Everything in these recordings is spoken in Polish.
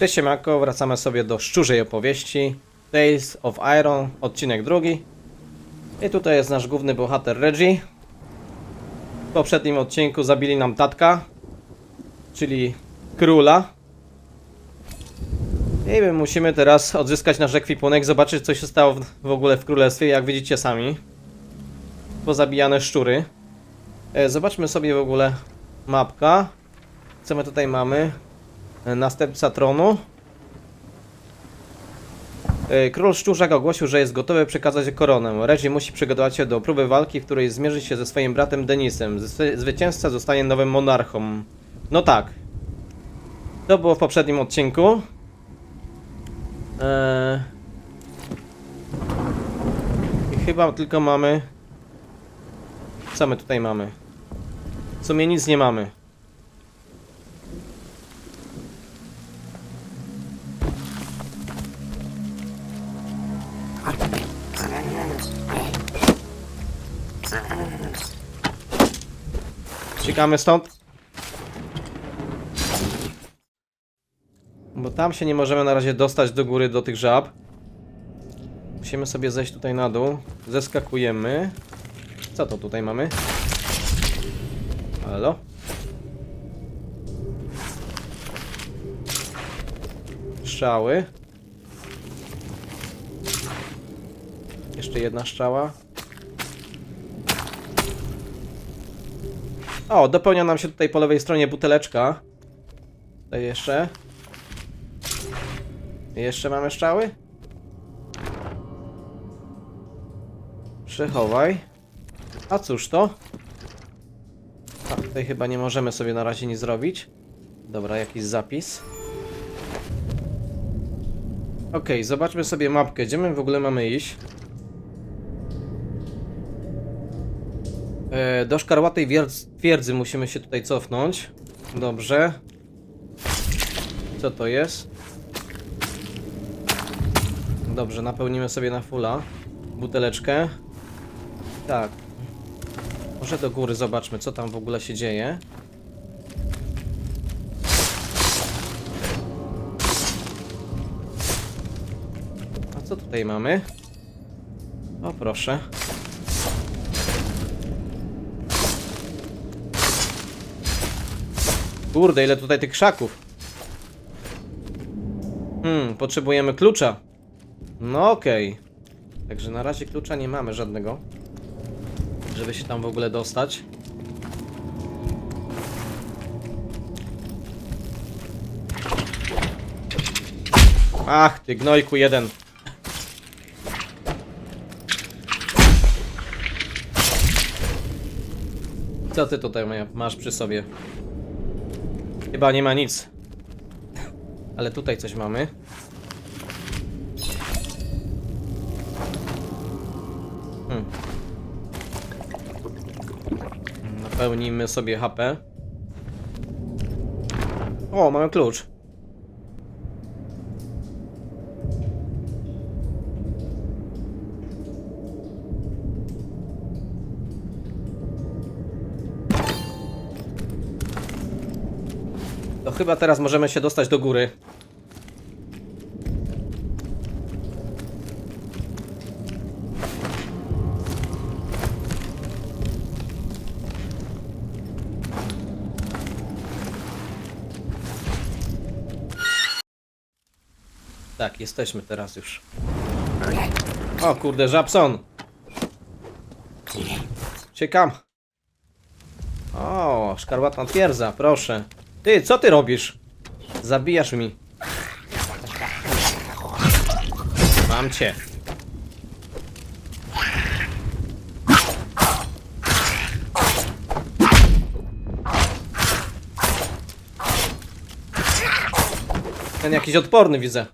Cześć siemanko, wracamy sobie do szczurzej opowieści. Tales of Iron, odcinek drugi. I tutaj jest nasz główny bohater Reggie. W poprzednim odcinku zabili nam tatka Czyli króla. I my musimy teraz odzyskać nasz ekwipunek Zobaczyć co się stało w, ogóle w królestwie Jak widzicie sami. Pozabijane szczury. E, Zobaczmy sobie w ogóle mapka. Co my tutaj mamy Następca tronu. E, Król Szczurzak ogłosił, że jest gotowy przekazać koronę. Reggie musi przygotować się do próby walki, w której zmierzy się ze swoim bratem Denisem. Zwy- Zwycięzca zostanie nowym monarchą. No tak. To było w poprzednim odcinku. Eee... Chyba tylko mamy... Co my tutaj mamy? W sumie nic nie mamy. Uciekamy stąd. Bo tam się nie możemy na razie dostać do góry do tych żab. Musimy sobie zejść tutaj na dół. Zeskakujemy. Co to tutaj mamy? Halo? Strzały. Jeszcze jedna strzała. O, dopełnia nam się tutaj po lewej stronie buteleczka. Tutaj jeszcze. Jeszcze mamy strzały? Przechowaj. A cóż to? A, tutaj chyba nie możemy sobie na razie nic zrobić. Dobra, jakiś zapis. Okej, zobaczmy sobie mapkę. Gdzie my w ogóle mamy iść? Do szkarłatej wierdz- twierdzy musimy się tutaj cofnąć. Dobrze. Co to jest? Dobrze, napełnimy sobie na fulla buteleczkę. Tak. Może do góry zobaczmy, co tam w ogóle się dzieje. A co tutaj mamy? O proszę. Kurde, ile tutaj tych krzaków. Hmm, potrzebujemy klucza. No okej. Także na razie klucza nie mamy żadnego. Żeby się tam w ogóle dostać. Ach, ty gnojku jeden. Co ty tutaj ma- masz przy sobie? Chyba nie ma nic. Ale tutaj coś mamy. Hmm. Napełnimy sobie HP. O, mamy klucz. Chyba teraz możemy się dostać do góry. Tak, jesteśmy teraz już. O kurde, Żabson! Ciekam. O, szkarłatna twierdza, proszę. Ty, co ty robisz? Zabijasz mi. Mam cię. Ten jakiś odporny widzę.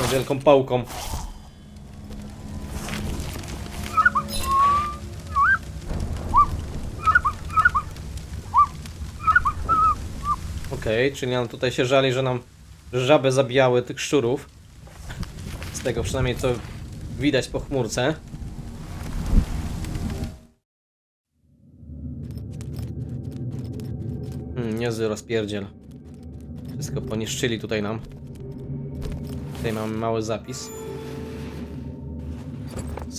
Z wielką pałką. Okej, czyli nam tutaj się żali, że nam żaby zabijały tych szczurów. Z tego przynajmniej co widać po chmurce. Hmm, niezły rozpierdziel. Wszystko poniszczyli tutaj nam. Tutaj mamy mały zapis.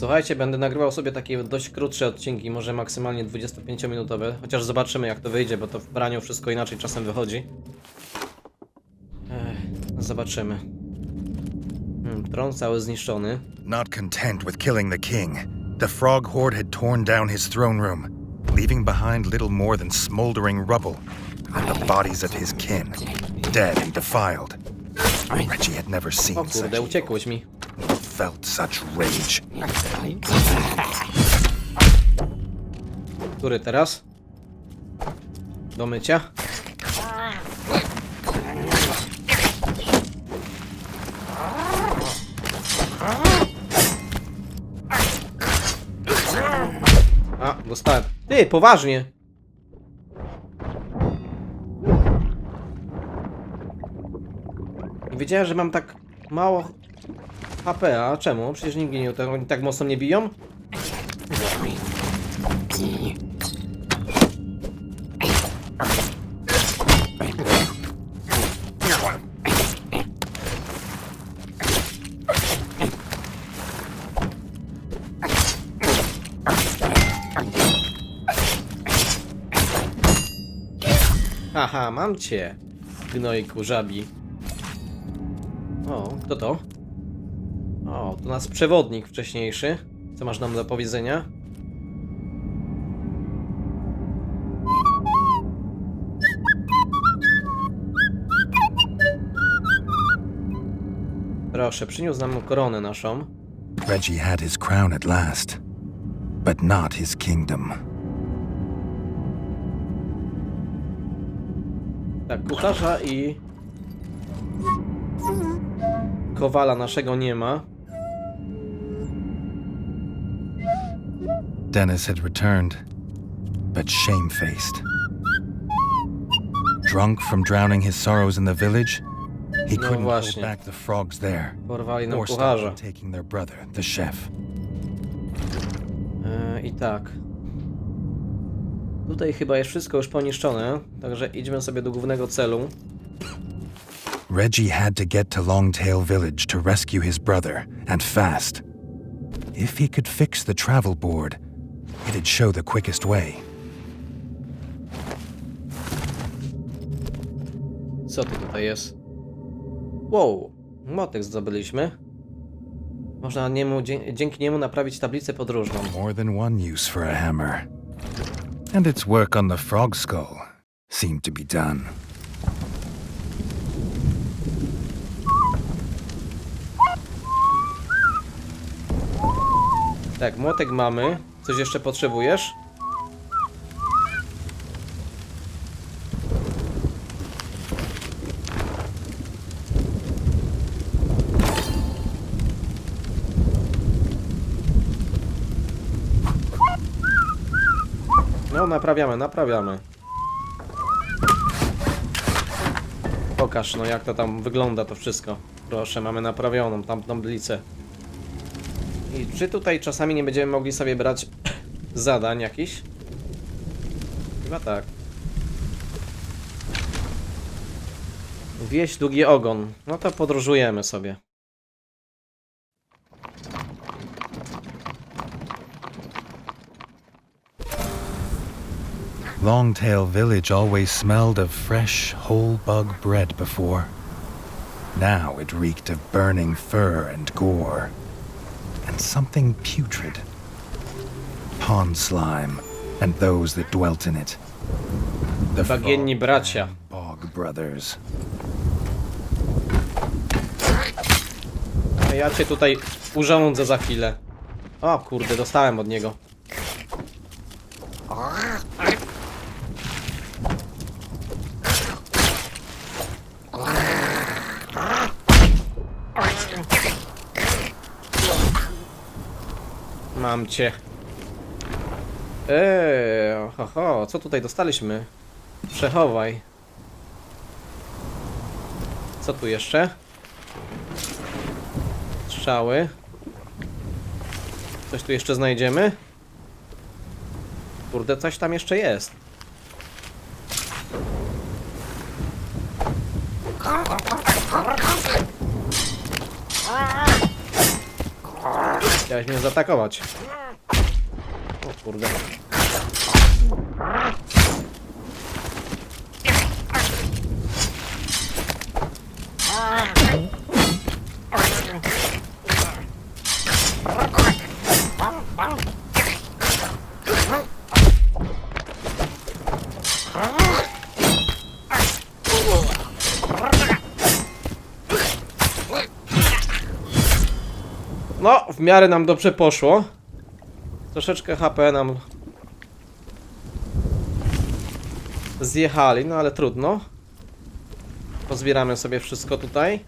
Słuchajcie, będę nagrywał sobie takie dość krótsze odcinki, może maksymalnie 25-minutowe, chociaż zobaczymy jak to wyjdzie, bo to w braniu wszystko inaczej czasem wychodzi. Ech, zobaczymy. Hmm, tron cały zniszczony. Not content with killing the king, the frog horde had torn down his throne room, leaving behind little more than smoldering rubble and the bodies of his kin, dead and defiled. Reggie had never O seen such kurde, uciekłeś mi. Felt such rage. Który teraz? Do mycia? A, dostałem. Ty, poważnie! Nie wiedziałem, że mam tak mało HP, a czemu? Przecież nigdy nie, to oni tak mocno mnie biją? Haha, mam cię, gnojku żabi. O, kto to? To nasz przewodnik wcześniejszy. Co masz nam do powiedzenia? Proszę, przyniósł nam koronę naszą. Reggie had his crown at last, but not his kingdom. Tak, kucharza i... Kowala naszego nie ma. Dennis had returned, but shamefaced. Drunk from drowning his sorrows in the village, he No couldn't hold właśnie. back the frogs there, Porwali nam or stop kucharza. taking their brother, the chef. E, I tak. Tutaj chyba jest wszystko już poniszczone, także idźmy sobie do głównego celu. Reggie had to get to Longtail Village to rescue his brother, and fast. If he could fix the travel board, it'd show the quickest way. Co ty tutaj jest? Wow, motyk zdobyliśmy. Można niemu, dzięki niemu naprawić tablicę podróżną. More than one use for a hammer. And its work on the frog skull seemed to be done. Tak, młotek mamy. Coś jeszcze potrzebujesz? No, naprawiamy, naprawiamy. Pokaż, no jak to tam wygląda to wszystko. Proszę, mamy naprawioną tamtą tablicę. I czy tutaj czasami nie będziemy mogli sobie brać zadań jakichś? Chyba tak. Wieś długi ogon. No to podróżujemy sobie. Longtail Village always smelled of fresh, whole bug bread before. Now it reeked of burning fur and gore. And something putrid. Pond slime, and those that dwelt in it. The Bagienni bracia. Bog Brothers. A ja cię tutaj urządzę za chwilę. O kurde, dostałem od niego. Mam cię. Eee, ho, ho, co tutaj dostaliśmy? Przechowaj. Co tu jeszcze? Strzały. Coś tu jeszcze znajdziemy? Kurde, coś tam jeszcze jest. Chciałeś mnie zaatakować. O kurde. No, w miarę nam dobrze poszło. Troszeczkę HP nam zjechali, no ale trudno. Pozbieramy sobie wszystko tutaj.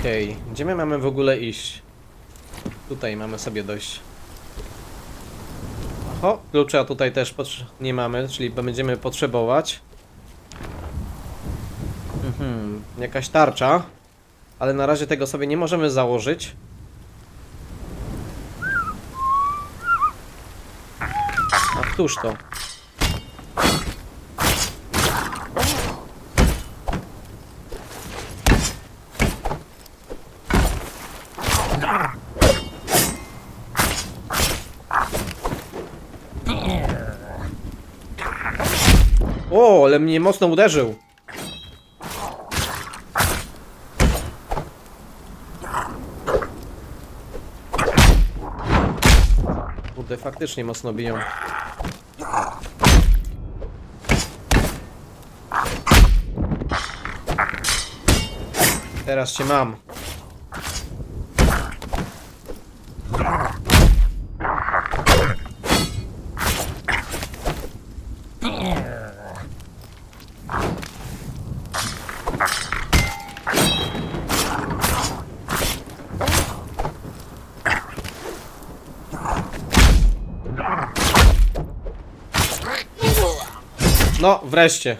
Okej, gdzie my mamy w ogóle iść? Tutaj mamy sobie dojść. O, klucza tutaj też nie mamy, czyli będziemy potrzebować. Mhm, jakaś tarcza. Ale na razie tego sobie nie możemy założyć. A któż to? O, ale mnie mocno uderzył. Kurde, faktycznie mocno biją. Teraz cię mam. Wreszcie.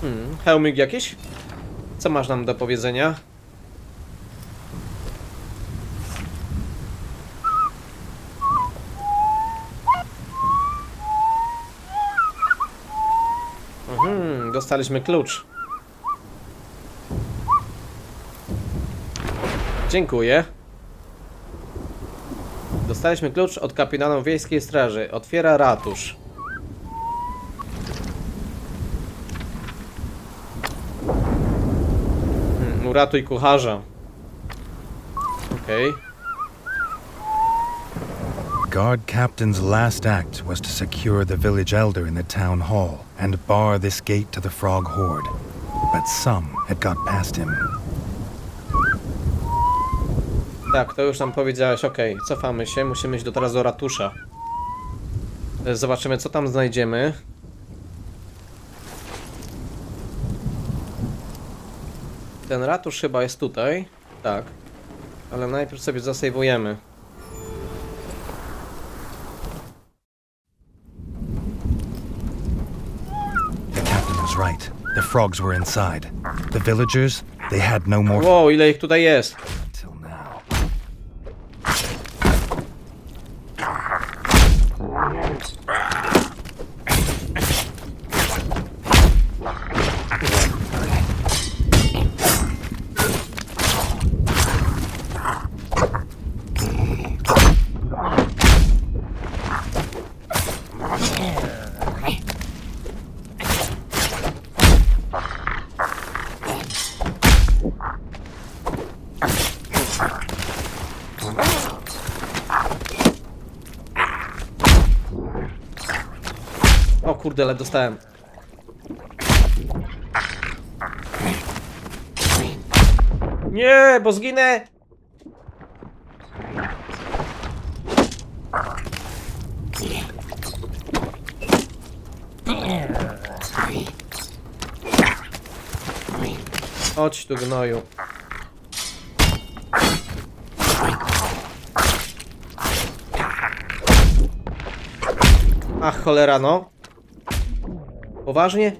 Hmm, hełmik jakiś? Co masz nam do powiedzenia? Mhm, dostaliśmy klucz. Dziękuję. Dostaliśmy klucz od kapitanów wiejskiej straży. Otwiera ratusz. Hmm, uratuj kucharza. Okej. Guard captain's last act was to secure the village elder in the town hall and bar this gate to the frog horde. But some had got past him. Tak, to już nam powiedziałeś. Okej, cofamy się. Musimy iść do teraz do ratusza. E, Zobaczymy, co tam znajdziemy. Ten ratusz chyba jest tutaj. Tak. Ale najpierw sobie zasejwujemy. The captain was right. The frogs were inside. The villagers, they had no more Wow, ile ich tutaj jest? O kurde, ale dostałem. Nie, bo zginę! Chodź tu gnoju. Ach, cholera no. Poważnie?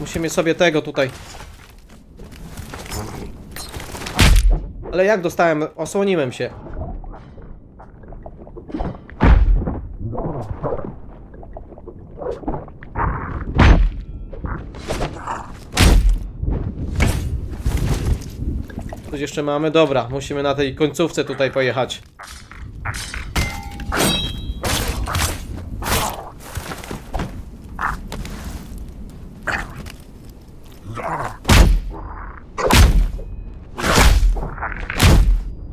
Musimy sobie tego tutaj. Ale jak dostałem? Osłoniłem się. Coś jeszcze mamy? Dobra, musimy na tej końcówce tutaj pojechać.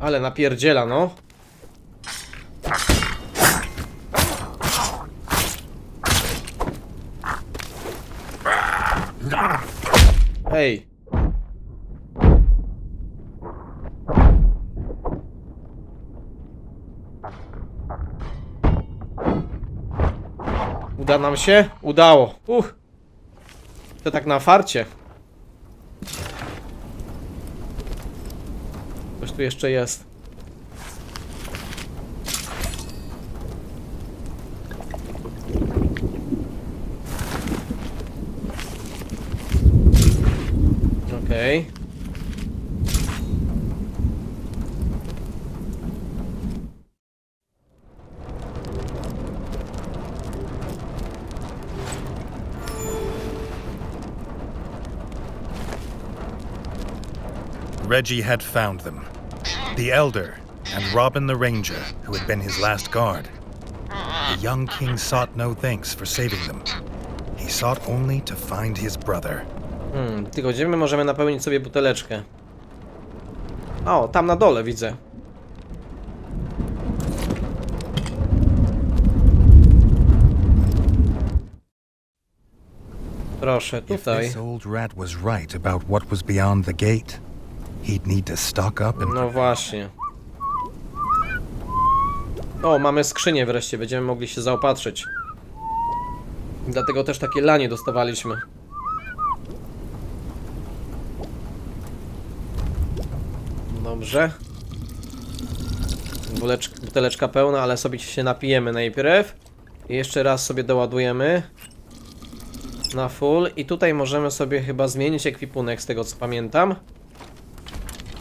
Ale napierdziela, no. Uda nam się? Udało. Uch. To tak na farcie. Coś tu jeszcze jest. Okej. Reggie had found them. The Elder and Robin the Ranger, who had been his last guard. The young king sought no thanks for saving them. He sought only to find his brother. Hmm, tylko gdzie my możemy napełnić sobie buteleczkę? O, tam na dole widzę. Proszę, If this old rat was right about what was beyond the gate, he'd need to stock up and No właśnie. O, mamy skrzynię wreszcie, będziemy mogli się zaopatrzyć. Dlatego też takie lanie dostawaliśmy. Dobrze. Bulecz, buteleczka pełna, ale sobie się napijemy najpierw. I jeszcze raz sobie doładujemy. Na full. I tutaj możemy sobie chyba zmienić ekwipunek, z tego co pamiętam.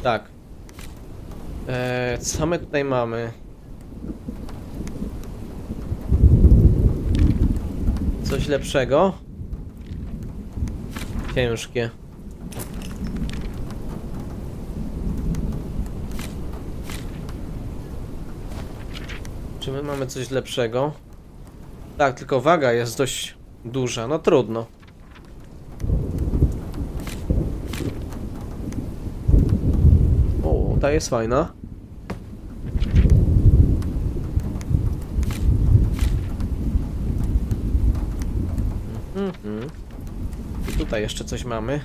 Tak. Eee, co my tutaj mamy? Coś lepszego? Ciężkie. Czy my mamy coś lepszego? Tak, tylko waga jest dość duża. No trudno. O, ta jest fajna. Mhm. I tutaj jeszcze coś mamy.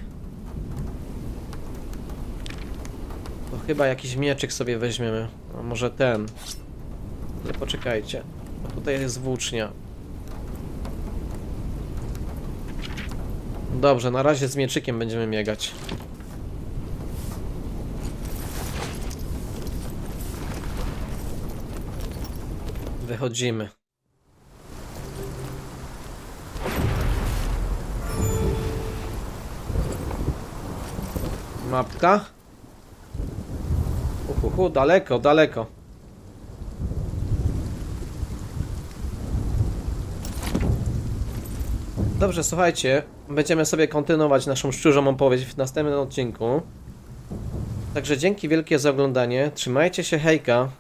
To chyba jakiś mieczyk sobie weźmiemy. A może ten. Ale poczekajcie. Bo tutaj jest włócznia. Dobrze, na razie z mieczykiem będziemy miegać. Wychodzimy. Mapka. Uhuhu, daleko, daleko. Dobrze, słuchajcie, będziemy sobie kontynuować naszą szczurzą opowieść w następnym odcinku. Także dzięki wielkie za oglądanie, trzymajcie się, hejka.